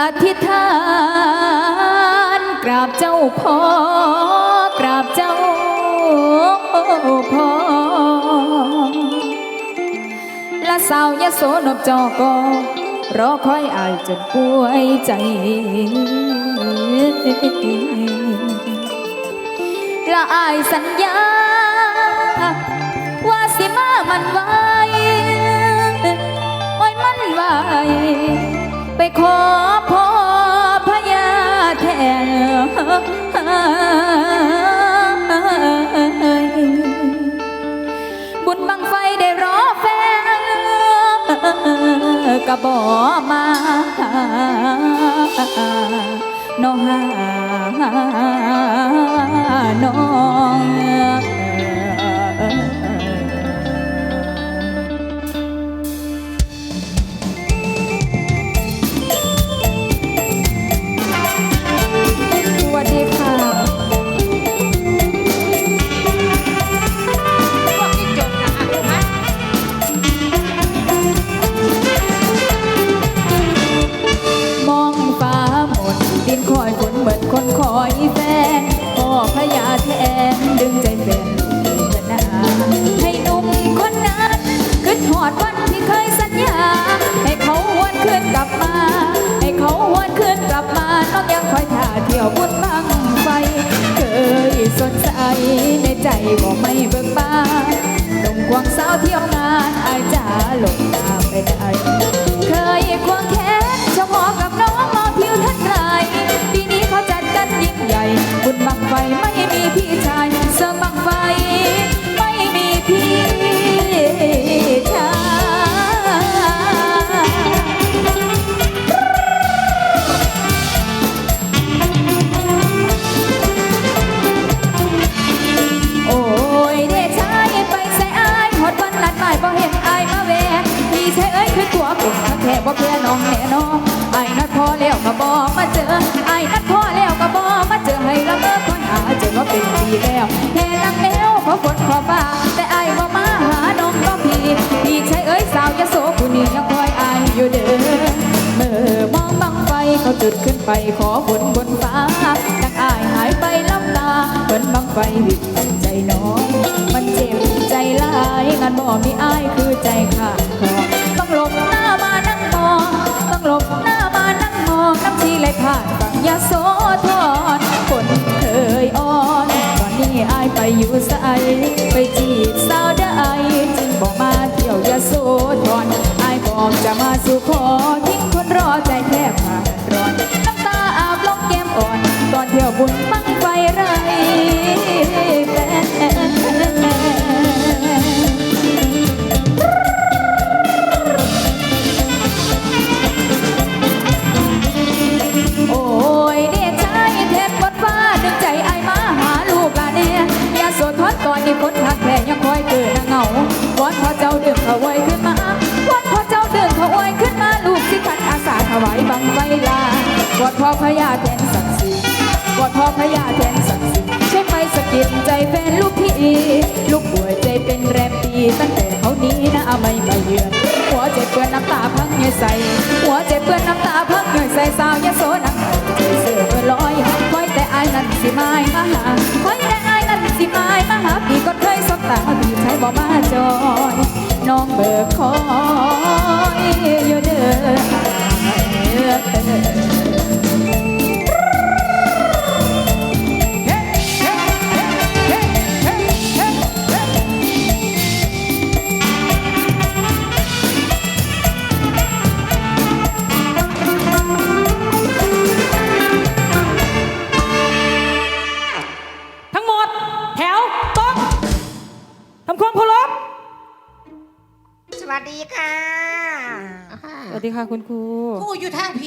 อธิษฐานกราบเจ้าพ่อกราบเจ้าพ่อและสาวยโสนบจอกอรอคอยอายจนป่วยใจและอายสัญญา ว่าสิมามันว้โบอมาน้องหาน้อง เที่ยวบุญบังไฟ เคยสดใจในใจก็ไม่เบิกบานหนุ่มควงสาวเที่ยวงานอายจ๋าหลงตามไปได้ อน้องแน่นอนอายนัดพอแล้วก็บ่มาเจอไอายนัดพอแล้วก็บ่มาเจอให้ละเมอคนหาเจอว่าเป็นปีแล้วแค่นักแล้วขอฝนขอฟ้าแต่ไอายบ่มาหาน้องก็พี่พี่ชายเอ้ยสาวยโสผู้นี้ยังคอยไอายอยู่เด้อเมื่อมองบังไฟเขาจุดขึ้นไปขอฝนบนฟ้าดังอายหายไปลับตาเหมือนบังไฟวิ่งใจน้องมันเจ็บใจลายงานบ่มีอายคือใจขาด อยู่ใสไปจีบสาวได้จึงบอกมาเที่ยวยาโสธรอายบอกจะมา พอเจ้าเดือดเขาไว้ขึ้นมาวอนพอเจ้าเดือดเขาไว้ขึ้นมาลูกสิขันอาสาถวายบังไฟลาวอนพ่อพญาแทนศักดิ์ศรีวอนพ่อพญาแทนศักดิ์ศรีช่วยไปสะกิดใจแฟนลูกพี่ลูกป่วยใจเป็นแรมปีตั้งแต่เขานี้นะไม่มาเยือนหัวใจเปื้อนน้ำตาพังเหงื่อใส่หัวใจเปื้อนน้ำตาพังเหงื่อใส่สาวยโสนังใจเสือเมื่อลอยคอยแต่อายนั้นสิไม้มาหาคอยแต่อายนั้นสิไม้มาหาพี่ก็เคยสบตาพี่ใช้บ่มาจอ น้องเบิกคอยอยู่เด้อทั้งหมดแถว วัสดีค่ะ สวัสดีค่ะคุณครูผู้อยู่ทางผี